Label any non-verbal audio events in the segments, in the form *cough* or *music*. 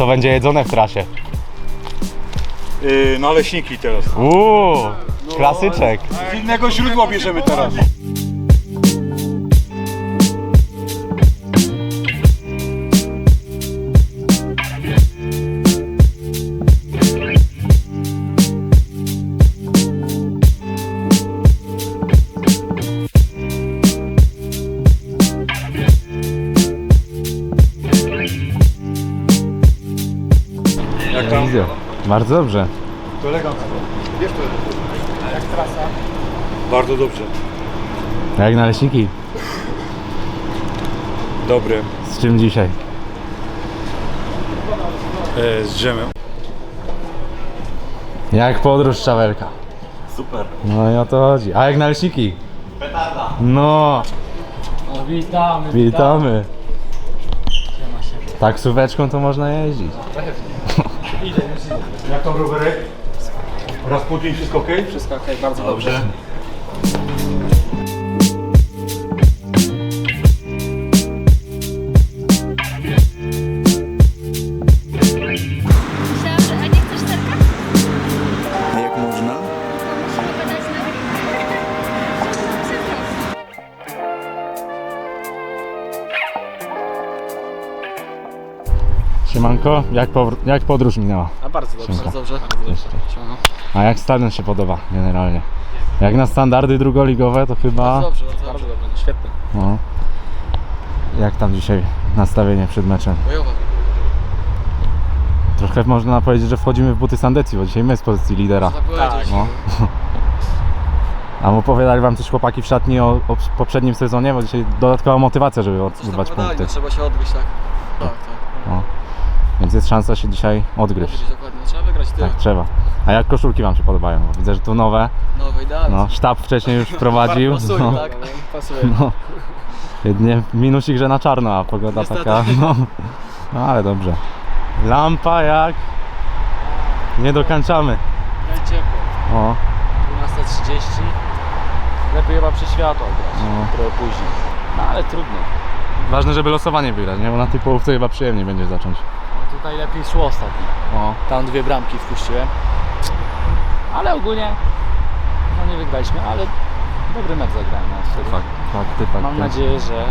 Co będzie jedzone w trasie? Yy, naleśniki teraz. Uuu, klasyczek. Z innego źródła bierzemy teraz. Bardzo dobrze. To elegancko. Wiesz to Jak trasa? Bardzo dobrze. Jak naleśniki? Dobre. Z czym dzisiaj? E, z dżemem. Jak podróż Czawelka. Super. No i o to chodzi. A jak naleśniki? Petarda. No, No, witamy, witamy. Taksóweczką to można jeździć. Jak tam rowerek? Raz po dzień wszystko ok? Wszystko okej, bardzo Dobrze. Myślałam, Siemanko, jak, powr- jak podróż minęła? A bardzo dobrze, Siemka. bardzo dobrze. Bardzo dobrze. Siemano. A jak stadion się podoba generalnie? Jak na standardy drugoligowe to chyba... Bardzo dobrze, bardzo, bardzo dobrze. No, świetnie. No. Jak tam dzisiaj nastawienie przed meczem? Bojowa. Trochę można powiedzieć, że wchodzimy w buty Sandecji, bo dzisiaj my z pozycji lidera. Można powiedzieć. No. *laughs* A opowiadali wam coś chłopaki w szatni o, o poprzednim sezonie, bo dzisiaj dodatkowa motywacja, żeby Coś tam podali, punkty. no, trzeba się odgryźć, tak. Tak, tak. No. Więc jest szansa się dzisiaj odgryźć. Dokładnie. Trzeba wygrać tyle. Tak, trzeba. A jak koszulki wam się podobają? Bo widzę, że tu nowe. Nowe, idealnie. No, sztab wcześniej już wprowadził. Pasuje, No, tak? Pasuje. no. Jedynie minusik, że na czarno, a pogoda Niestety. taka. No. no ale dobrze. Lampa jak? Nie dokańczamy. Będzie ciepło. O, 12.30. Lepiej chyba przy światło grać. No. Trochę później. No ale trudno. ważne, żeby losowanie wygrać, nie? Bo na tej połówce chyba przyjemniej będzie zacząć. No, tutaj lepiej szło ostatnio. O, Tam dwie bramki wpuściłem. Ale ogólnie no nie wygraliśmy, ale dobry mecz zagrałem. No, wtedy. fakt, fakty, fakty. Mam nadzieję, że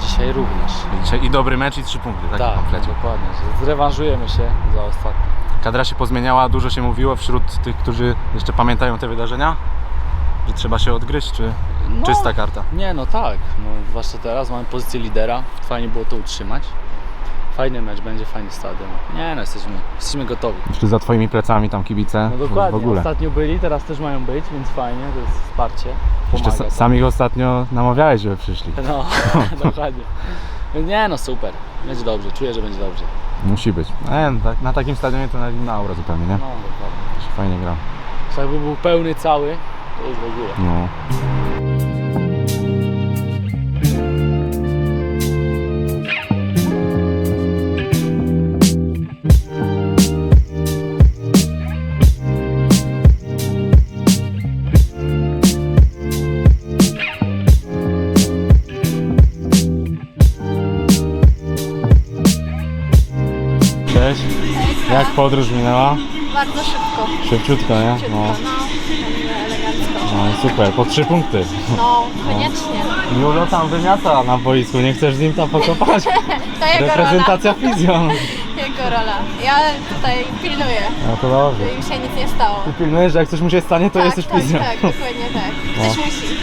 dzisiaj również. Dzisiaj i dobry mecz i trzy punkty, tak, Tak, komplecie. dokładnie, że zrewanżujemy się za ostatni. Kadra się pozmieniała, dużo się mówiło wśród tych, którzy jeszcze pamiętają te wydarzenia? Że trzeba się odgryźć, czy No, czysta karta? Nie, no tak. No, zwłaszcza teraz mamy pozycję lidera. Fajnie było to utrzymać. Fajny mecz, będzie fajny stadion. Nie no, jesteśmy, jesteśmy gotowi. Jeszcze za twoimi plecami tam kibice No w dokładnie, ogóle. ostatnio byli, teraz też mają być, więc fajnie, to jest wsparcie. Jeszcze Pomaga sa- to. sam ich ostatnio namawiałeś, żeby przyszli. No, *laughs* dokładnie. Nie no, super. Będzie dobrze, czuję, że będzie dobrze. Musi być. E, tak, na takim stadionie to na inna aura zupełnie, nie? No, dokładnie. Się fajnie gra. Jakby był pełny cały, to już w ogóle. No. Podróż minęła? Bardzo szybko. Szybciutko, nie? Szybko, No, no. Elegancko. no super, po trzy punkty. No, koniecznie. *laughs* Julio tam wymiata na boisku, nie chcesz z nim tam pokopać? *laughs* To jego Reprezentacja rola. fizjo. *laughs* Jego rola. Ja tutaj pilnuję, No to dobrze. żeby im się nic nie stało. Ty pilnujesz, że jak coś mu się stanie, to tak, jesteś tak, fizjo. tak, dokładnie tak. No. Ktoś musi.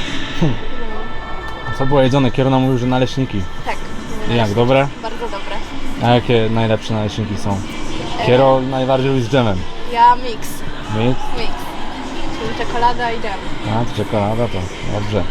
Co było jedzone? Kierowna mówił, że naleśniki. Tak. Jak, dobre? Bardzo dobre. A jakie najlepsze naleśniki są? Kiero najbardziej lubi z dżemem. Ja mix. Mix? Mix. Czyli czekolada i dżem. A, to czekolada to dobrze.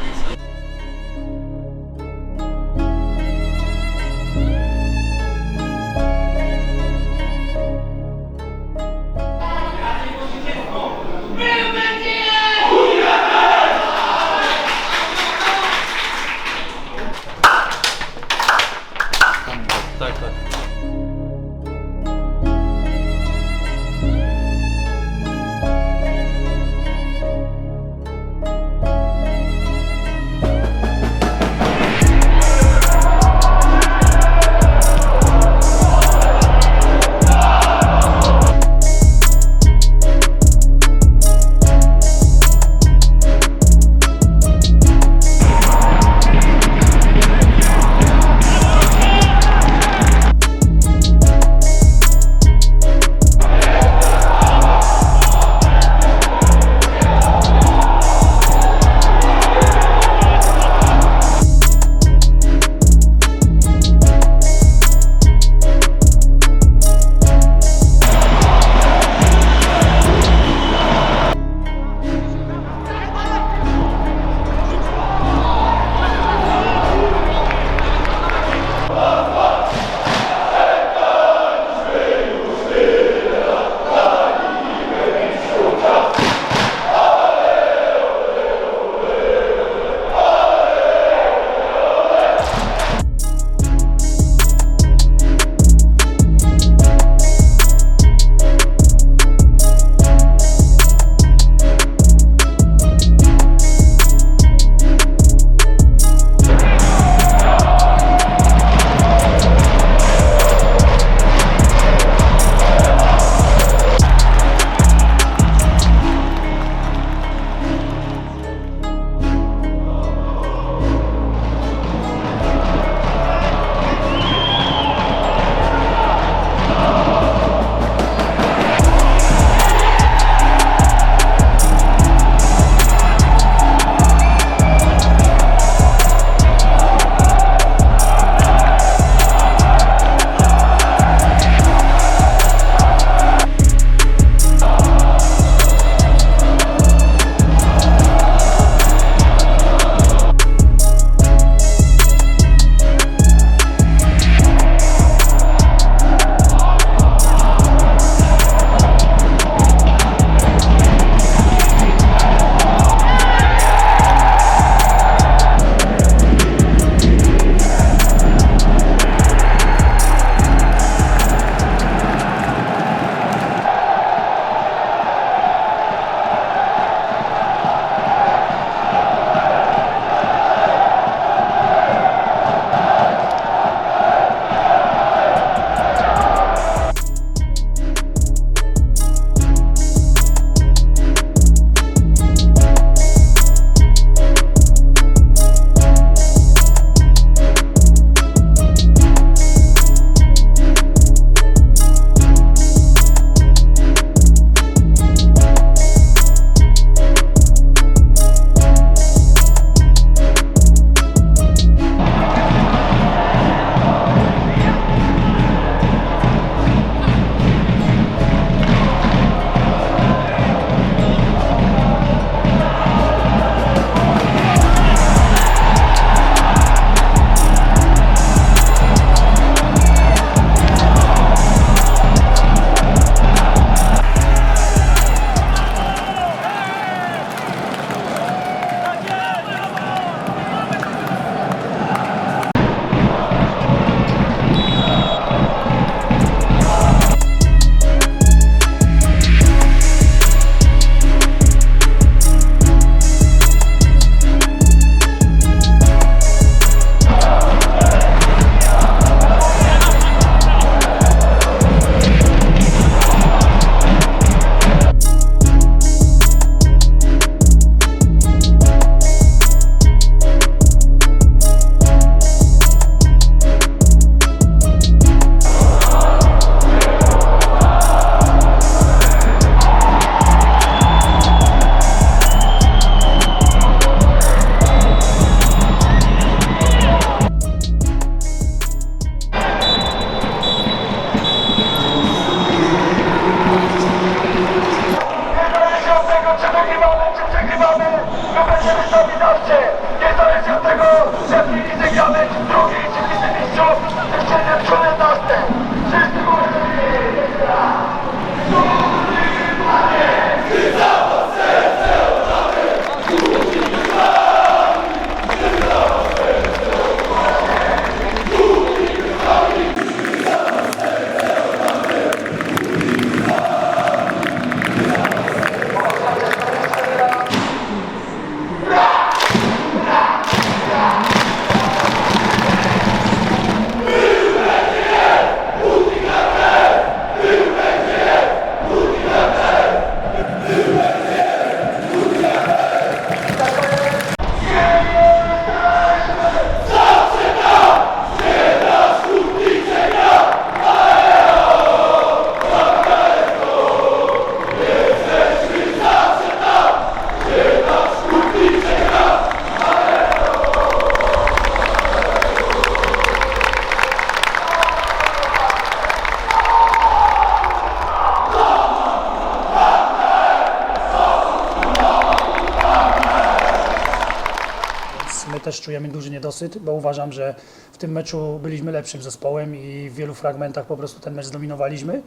Też czujemy duży niedosyt, bo uważam, że w tym meczu byliśmy lepszym zespołem i w wielu fragmentach po prostu ten mecz zdominowaliśmy.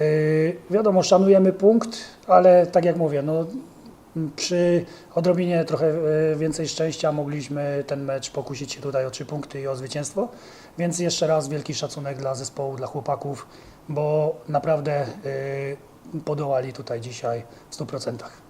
Yy, wiadomo, szanujemy punkt, ale tak jak mówię, no, przy odrobinie trochę e, więcej szczęścia mogliśmy ten mecz pokusić się tutaj o trzy punkty i o zwycięstwo. Więc jeszcze raz wielki szacunek dla zespołu, dla chłopaków, bo naprawdę e, podołali tutaj dzisiaj w 100%.